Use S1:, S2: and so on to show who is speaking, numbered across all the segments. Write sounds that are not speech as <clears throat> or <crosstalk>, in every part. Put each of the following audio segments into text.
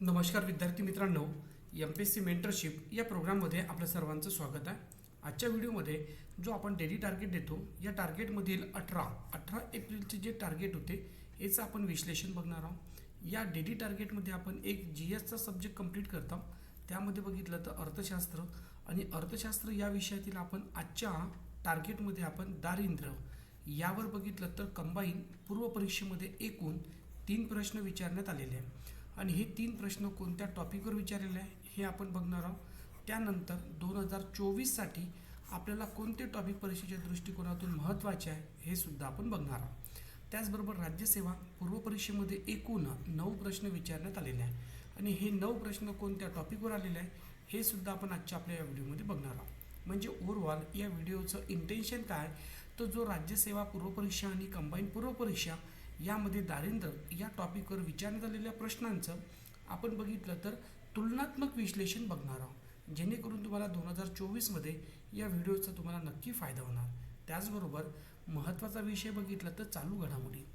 S1: नमस्कार विद्यार्थी मित्रांनो M P S C mentorship या प्रोग्राममध्ये आपलं सर्वांचं स्वागत आहे. आजच्या व्हिडिओमध्ये जो आपण डेली टार्गेट देतो या टार्गेटमधील अठरा अठरा एप्रिलचे जे टार्गेट होते याचं आपण विश्लेषण बघणार आहोत. या डेली टार्गेटमध्ये आपण एक जी एसचा सब्जेक्ट कंप्लीट करतो. त्यामध्ये बघितलं तर अर्थशास्त्र आणि अर्थशास्त्र या विषयातील आपण आजच्या टार्गेटमध्ये आपण दारिद्र्य यावर बघितलं तर कंबाईन पूर्व परीक्षेमध्ये एकूण तीन प्रश्न विचारण्यात आलेले आहे आणि हे तीन प्रश्न कोणत्या टॉपिकवर विचारलेले आहे हे आपण बघणार आहोत. त्यानंतर दोन हजार चोवीससाठी आपल्याला कोणते टॉपिक परीक्षेच्या दृष्टिकोनातून महत्त्वाचे आहे हे सुद्धा आपण बघणार आहोत. त्याचबरोबर राज्यसेवा पूर्व परीक्षेमध्ये एकूण नऊ प्रश्न विचारण्यात आलेले आहे. आणि हे नऊ प्रश्न कोणत्या टॉपिकवर आलेले आहे हे सुद्धा आपण आजच्या आपल्या या व्हिडिओमध्ये बघणार आहोत. म्हणजे ओव्हरऑल या व्हिडिओचं इंटेन्शन काय तर जो राज्यसेवा पूर्व परीक्षा आणि कंबाईन पूर्व परीक्षा यामध्ये दारिद्र्य या टॉपिकवर विचारण्यात झालेल्या प्रश्नांचं आपण बघितलं तर तुलनात्मक विश्लेषण बघणार आहोत. जेणेकरून तुम्हाला दोन हजार चोवीसमध्ये या व्हिडिओचा तुम्हाला नक्की फायदा होणार. त्याचबरोबर महत्त्वाचा विषय बघितला तर चालू घडामोडी.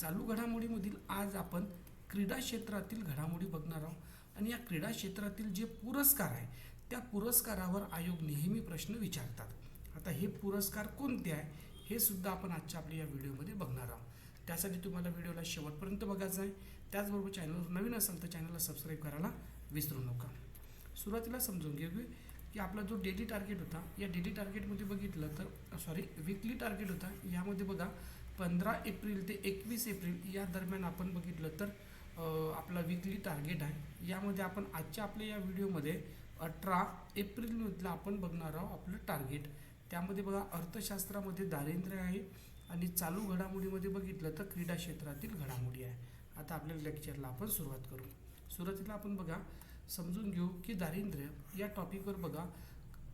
S1: चालू घडामोडीमधील आज आपण क्रीडा क्षेत्रातील घडामोडी बघणार आहोत. आणि या क्रीडा क्षेत्रातील जे पुरस्कार आहे त्या पुरस्कारावर आयोग नेहमी प्रश्न विचारतात. आता हे पुरस्कार कोणते आहे हे सुद्धा आपण आजच्या आपल्या या व्हिडिओमध्ये बघणार आहोत. त्यासाठी तुम्हाला व्हिडिओला शेवटपर्यंत बघायचं आहे. त्याचबरोबर चॅनलवर नवीन असेल तर चॅनलला सबस्क्राईब करायला विसरू नका. सुरुवातीला समजून घेऊ की आपला जो डेली टार्गेट होता या डेली टार्गेटमध्ये बघितलं तर सॉरी विकली टार्गेट होता यामध्ये बघा पंधरा एप्रिल ते एकवीस एप्रिल या दरम्यान आपण बघितलं तर आपला विकली टार्गेट आहे. यामध्ये आपण आजच्या आपल्या या व्हिडिओमध्ये अठरा एप्रिलमधलं आपण बघणार आहोत आपलं टार्गेट त्यामध्ये बघा अर्थशास्त्रामध्ये दारिद्र्य आहे आणि चालू घडामोडीमध्ये बघितलं तर क्रीडा क्षेत्रातील घडामोडी आहे. आता आपल्या लेक्चरला आपण सुरुवात करू. सुरुवातीला आपण बघा समजून घेऊ की दारिद्र्य या टॉपिकवर बघा.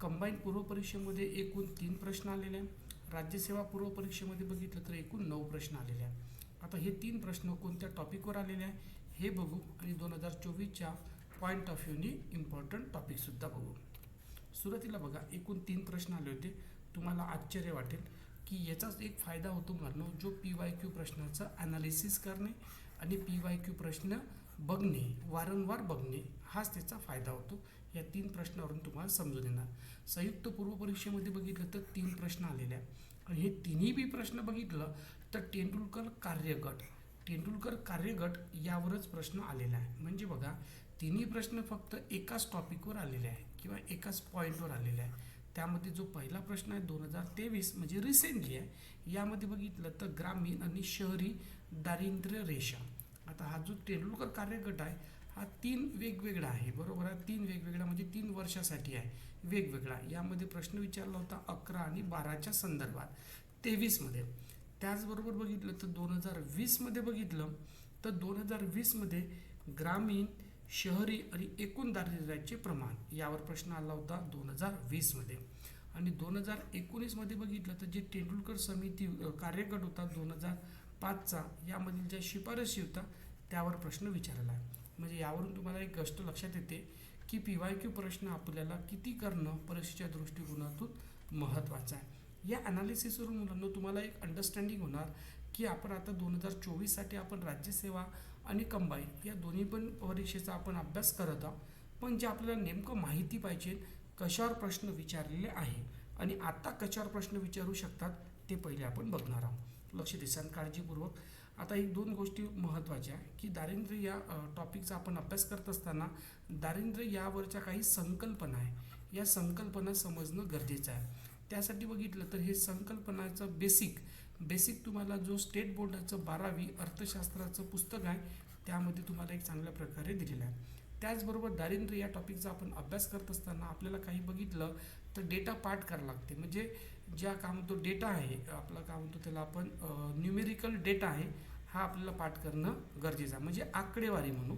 S1: कंबाईन पूर्व परीक्षेमध्ये एकूण तीन प्रश्न आलेले आहे राज्यसेवा पूर्व परीक्षेमध्ये बघितलं तर एकूण नऊ प्रश्न आलेले आहे आता हे तीन प्रश्न कोणत्या टॉपिकवर आलेले आहे हे बघू आणि दोन हजार चोवीसच्या पॉईंट ऑफ व्ह्यूनी इम्पॉर्टंट टॉपिकसुद्धा बघू. सुरुवातीला बघा एकूण तीन प्रश्न आले होते. तुम्हाला आश्चर्य वाटेल. की याचाच एक फायदा होतो मुलांना जो पी वाय क्यू प्रश्नाचं ॲनालिसिस करणे आणि पी वाय क्यू प्रश्न बघणे वारंवार बघणे हाच त्याचा फायदा होतो. या तीन प्रश्नावरून तुम्हाला समजून येणार. संयुक्त पूर्व परीक्षेमध्ये बघितलं तर तीन प्रश्न आलेले आहे आणि हे तिन्ही बी प्रश्न बघितलं तर तेंडुलकर कार्यगट तेंडुलकर कार्यगट यावरच प्रश्न आलेला आहे. म्हणजे बघा तिन्ही प्रश्न फक्त एकाच टॉपिकवर आलेले आहे किंवा एकाच पॉईंटवर आलेले आहे त्यामध्ये जो पहिला प्रश्न आहे दोन हजार तेवीस म्हणजे रिसेंटली आहे यामध्ये बघितलं तर ग्रामीण आणि शहरी दारिद्र्य रेषा. आता हा जो तेंडुलकर कार्यगट आहे हा तीन वेगवेगळा आहे बरोबर आहे? तीन वेगवेगळा म्हणजे तीन वर्षासाठी आहे वेगवेगळा. यामध्ये प्रश्न विचारला होता अकरा आणि बाराच्या संदर्भात तेवीसमध्ये. त्याचबरोबर बघितलं तर दोन हजार वीसमध्ये बघितलं तर दोन हजार वीसमध्ये ग्रामीण शहरी आणि एकूण दारिद्र्याचे प्रमाण. यावर प्रश्न आला होता दोन हजार वीसमध्ये. आणि दोन हजार एकोणीसमध्ये बघितलं तर जे तेंडुलकर समिती कार्यगट होता दोन हजार पाचचा यामधील ज्या शिफारशी होता त्यावर प्रश्न विचारला. आहे म्हणजे यावरून तुम्हाला एक गोष्ट लक्षात येते की पी वाय क्यू प्रश्न आपल्याला किती करणं परीक्षेच्या दृष्टिकोनातून महत्त्वाचं आहे. या ॲनालिसिसवरून मुलांना तुम्हाला एक अंडरस्टँडिंग होणार की आपण आता दोन हजार चोवीससाठी आपण राज्यसेवा आणि कंबाईन या दोन्ही पण परीक्षेचा आपण अभ्यास करत आहोत. पण जे आपल्याला नेमकं माहिती पाहिजे कशावर प्रश्न विचारलेले आहे आणि आता कशावर प्रश्न विचारू शकतात ते पहिले आपण बघणार आहोत. लक्ष देसान काळजीपूर्वक. आता एक दोन गोष्टी महत्त्वाच्या आहे की दारिद्र्य या टॉपिकचा आपण अभ्यास करत असताना दारिद्र्य यावरच्या काही संकल्पना आहे या संकल्पना समजणं गरजेचं आहे. त्यासाठी बघितलं तर हे संकल्पनाचं बेसिक बेसिक तुम्हाला जो स्टेट बोर्डाचं बारावी अर्थशास्त्राचं पुस्तक आहे त्यामध्ये तुम्हाला एक चांगल्या प्रकारे दिलेलं आहे. त्याचबरोबर दारिद्र्य या टॉपिकचा आपण अभ्यास करत असताना आपल्याला काही बघितलं तर डेटा पाठ करावं लागते. म्हणजे ज्या काय म्हणतो डेटा आहे आपला काय म्हणतो त्याला आपण न्यूमेरिकल डेटा आहे हा आपल्याला पाठ करणं गरजेचं आहे. म्हणजे आकडेवारी म्हणू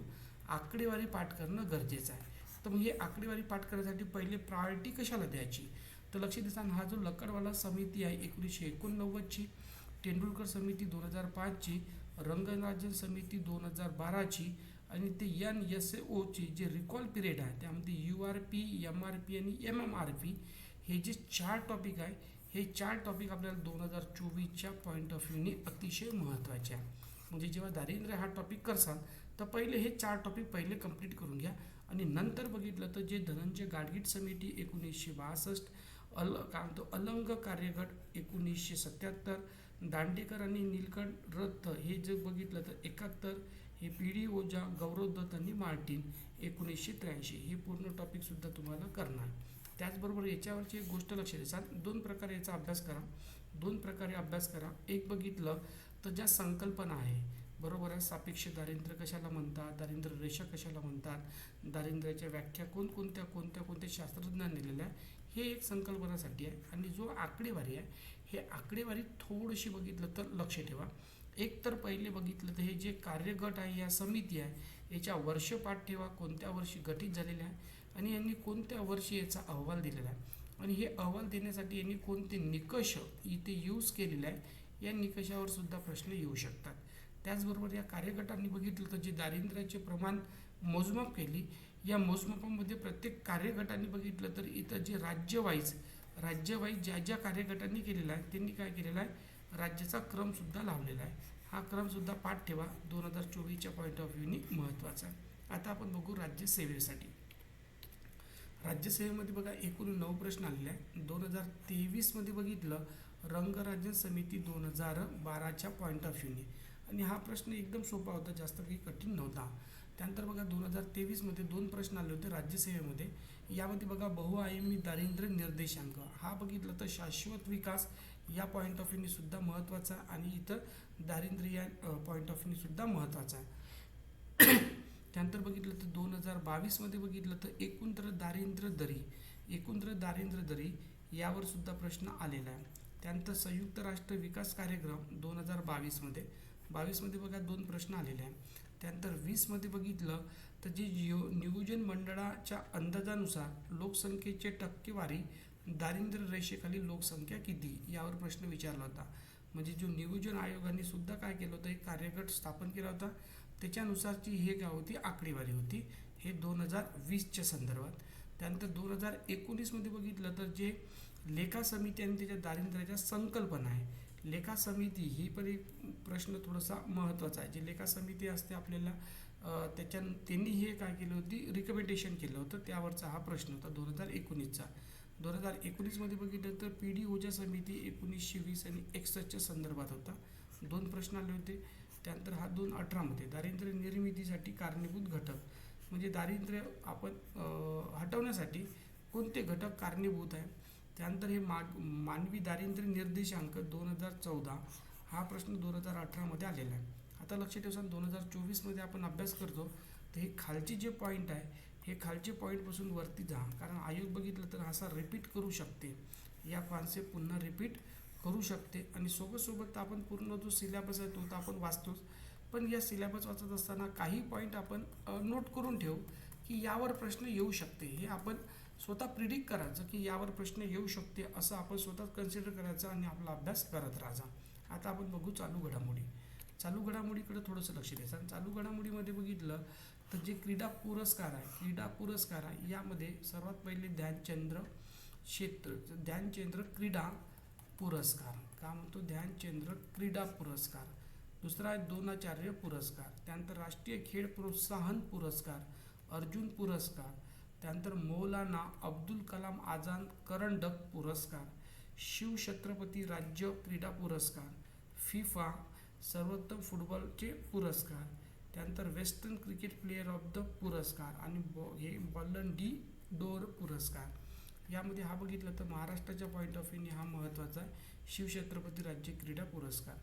S1: आकडेवारी पाठ करणं गरजेचं आहे. तर मग हे आकडेवारी पाठ करण्यासाठी पहिले प्रायोरिटी कशाला द्यायची? तर लक्ष देताना हा जो लकडवाला समिती आहे एकोणीसशे एकोणनव्वदची तेंडुलकर समिती दोन हजार पाचची रंगराजन समिती दोन हजार बाराची आणि ते एन एस ओचे जे रिकॉल पिरियड आहे त्यामध्ये U R P M R P आणि एम एम आर पी हे जे चार टॉपिक आहे हे चार टॉपिक आपल्याला दोन हजार चोवीसच्या पॉईंट ऑफ व्ह्यूने अतिशय महत्त्वाचे आहे. म्हणजे जेव्हा दारिद्र्य हा टॉपिक करसाल तर पहिले हे चार टॉपिक पहिले कंप्लीट करून घ्या. आणि नंतर बघितलं तर जे धनंजय गाडगीट समिती एकोणीसशे बासष्ट अल काय म्हणतो अलंग कार्यगट एकोणीसशे सत्याहत्तर दांडेकर आणि नीलकंठ रथ हे जर बघितलं तर एकाहत्तर हे पी डी ओझा गौरव दत्त आणि मार्टिन एकोणीसशे त्र्याऐंशी. हे पूर्ण टॉपिकसुद्धा तुम्हाला करणार. त्याचबरोबर याच्यावरची एक गोष्ट लक्षात द्यायचा दोन प्रकारे याचा अभ्यास करा. दोन प्रकारे अभ्यास करा. एक बघितलं तर ज्या संकल्पना आहे बरोबर आहे सापेक्ष दारिद्र्य कशाला म्हणतात दारिद्र्य रेषा कशाला म्हणतात दारिद्र्याच्या व्याख्या कोणकोणत्या कोणत्या कोणत्या शास्त्रज्ञांनी दिलेल्या आहे हे एक संकल्पनासाठी आहे आणि जो आकडेवारी आहे हे आकडेवारी थोडीशी बघितलं तर लक्ष ठेवा. एक तर पहिले बघितलं तर हे जे कार्यगट आहे या समिती आहे याच्या वर्षपाठ ठेवा कोणत्या वर्षी गठीत झालेल्या आहे आणि यांनी कोणत्या वर्षी याचा अहवाल दिलेला आहे. आणि हे अहवाल देण्यासाठी यांनी कोणते निकष इथे यूज केलेले आहे या निकषावर सुद्धा प्रश्न येऊ शकतात. त्याचबरोबर या कार्यगटांनी बघितलं तर जे दारिद्र्याचे प्रमाण मोजमाप केली या मोजमापामध्ये प्रत्येक कार्यगटाने बघितलं तर इथं जे राज्यवाईज राज्यवाईज ज्या ज्या कार्यगटांनी केलेला आहे त्यांनी काय केलेलं आहे? राज्याचा क्रमसुद्धा लावलेला आहे. हा क्रमसुद्धा पाठ ठेवा. दोन हजार चोवीसच्या पॉईंट ऑफ व्ह्यूनी महत्त्वाचा आहे. आता आपण बघू राज्यसेवेसाठी. राज्यसेवेमध्ये बघा एकूण नऊ प्रश्न आलेले आहे दोन हजार तेवीसमध्ये बघितलं रंगराज्य समिती दोन हजार बाराच्या पॉईंट ऑफ व्ह्यूने आणि हा प्रश्न एकदम सोपा होता जास्त काही कठीण नव्हता. त्यानंतर बघा दोन हजार तेवीसमध्ये दोन प्रश्न आले होते राज्यसेवेमध्ये यामध्ये बघा बहुआयामी दारिद्र्य निर्देशांक. हा बघितलं तर शाश्वत विकास या पॉईंट ऑफ व्ह्यूनीसुद्धा महत्त्वाचा आणि इथं दारिद्र्य या पॉईंट ऑफ व्ह्यूनीसुद्धा महत्त्वाचा आहे. <clears throat> त्यानंतर बघितलं तर दोन हजार बावीसमध्ये बघितलं तर एकूणतर दारिद्र्य दरी एकूण दारिद्र्य दरी यावर सुद्धा प्रश्न आलेला आहे. त्यानंतर संयुक्त राष्ट्र विकास कार्यक्रम दोन हजार बावीसमध्ये बावीसमध्ये बघा दोन प्रश्न आलेले आहे त्यानंतर वीसमध्ये बघितलं तर जे जिओ नियोजन मंडळाच्या अंदाजानुसार लोकसंख्येचे टक्केवारी दारिद्र्य रेषेखाली लोकसंख्या किती? यावर प्रश्न विचारला होता. म्हणजे जो नियोजन आयोगाने सुद्धा काय केलं होतं? एक कार्यगट स्थापन केला होता. त्याच्यानुसारची हे काय होती? आकडेवारी होती. हे दोन हजार वीसच्या संदर्भात. त्यानंतर दोन हजार एकोणीसमध्ये बघितलं तर जे लेखा समिती आणि त्याच्या दारिद्र्याच्या संकल्पना आहे लेखा समिती ही पण एक प्रश्न थोडासा महत्त्वाचा आहे. जे लेखा समिती असते आपल्याला त्याच्या त्यांनी हे काय केलं होती? रिकमेंडेशन केलं होतं. त्यावरचा हा प्रश्न होता दोन हजार एकोणीसचा. दोन हजार एकोणीसमध्ये बघितलं तर पी डी ओच्या समिती एकोणीसशे वीस आणि एकसष्टच्या संदर्भात होता. दोन प्रश्न आले होते. त्यानंतर हा दोन अठरामध्ये. दारिद्र्य निर्मितीसाठी कारणीभूत घटक. म्हणजे दारिद्र्य आपण हटवण्यासाठी कोणते घटक कारणीभूत आहे त्यानंतर हे मा मानवी दारिद्र्य निर्देशांक दोन हजार चौदा हा प्रश्न दोन हजार अठरामध्ये आलेला आहे. आता लक्ष ठेवसा दोन हजार चोवीसमध्ये आपण अभ्यास करतो तर हे खालचे जे पॉईंट आहे हे खालचे पॉईंटपासून वरती जा. कारण आयोग बघितलं तर असा रिपीट करू शकते. या कॉन्सेप्ट पुन्हा रिपीट करू शकते. आणि सोबत सोबत आपण पूर्ण जो सिलेबस आहे तो तर आपण वाचतोच. पण या सिलेबस वाचत असताना काही पॉईंट आपण नोट करून ठेवू की यावर प्रश्न येऊ शकते. हे आपण स्वतः प्रिडिक्ट करायचं की यावर प्रश्न येऊ शकते असं आपण स्वतः कन्सिडर करायचं आणि आपला अभ्यास करत राहायचा. आता आपण बघू चालू घडामोडी. चालू घडामोडीकडे थोडंसं लक्ष द्यायचं. आणि चालू घडामोडीमध्ये बघितलं तर जे क्रीडा पुरस्कार आहे क्रीडा पुरस्कार आहे यामध्ये सर्वात पहिले ध्यानचंद्र क्षेत्र ध्यानचंद्र क्रीडा पुरस्कार. का म्हणतो? ध्यानचंद्र क्रीडा पुरस्कार. दुसरा आहे दोनाचार्य पुरस्कार. त्यानंतर राष्ट्रीय खेळ प्रोत्साहन पुरस्कार अर्जुन पुरस्कार त्यानंतर मौलाना अब्दुल कलाम आझाद करंडक पुरस्कार शिवछत्रपती राज्य क्रीडा पुरस्कार फिफा सर्वोत्तम फुटबॉलचे पुरस्कार त्यानंतर western cricket player of the पुरस्कार आणि बॉ हे बॉलन डी डोर पुरस्कार. यामध्ये हा बघितलं तर महाराष्ट्राच्या पॉईंट ऑफ व्ह्यूने हा महत्त्वाचा आहे शिवछत्रपती राज्य क्रीडा पुरस्कार.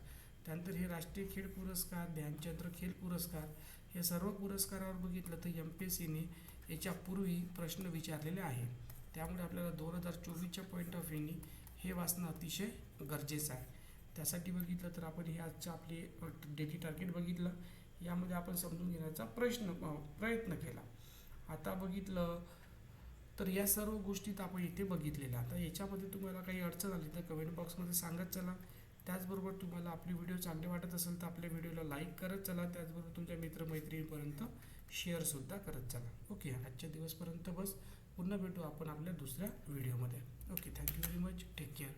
S1: त्यानंतर हे राष्ट्रीय खेळ पुरस्कार ध्यानचंद्र खेळ पुरस्कार हे सर्व पुरस्कारावर बघितलं तर एम पी एस सीने याच्यापूर्वी प्रश्न विचारलेले आहे त्यामुळे आपल्याला दोन हजार चोवीसच्या पॉईंट ऑफ व्ह्यूनी हे वाचणं अतिशय गरजेचं आहे. त्यासाठी बघितलं तर आपण हे आजचं आपले डेली टार्गेट बघितलं. यामध्ये आपण समजून घेण्याचा प्रश्न प्रयत्न केला. आता बघितलं तर या सर्व गोष्टीत आपण इथे बघितलेल्या आता याच्यामध्ये तुम्हाला काही अडचण आली तर कमेंट बॉक्समध्ये सांगत चला. त्याचबरोबर तुम्हाला आपले व्हिडिओ चांगले वाटत असेल तर आपल्या व्हिडिओला लाईक करत चला. त्याचबरोबर तुमच्या मित्रमैत्रिणीपर्यंत शेअरसुद्धा करत चला. ओके आजच्या दिवसपर्यंत बस. पुन्हा भेटू आपण आपल्या दुसऱ्या व्हिडिओमध्ये okay thank you very much take care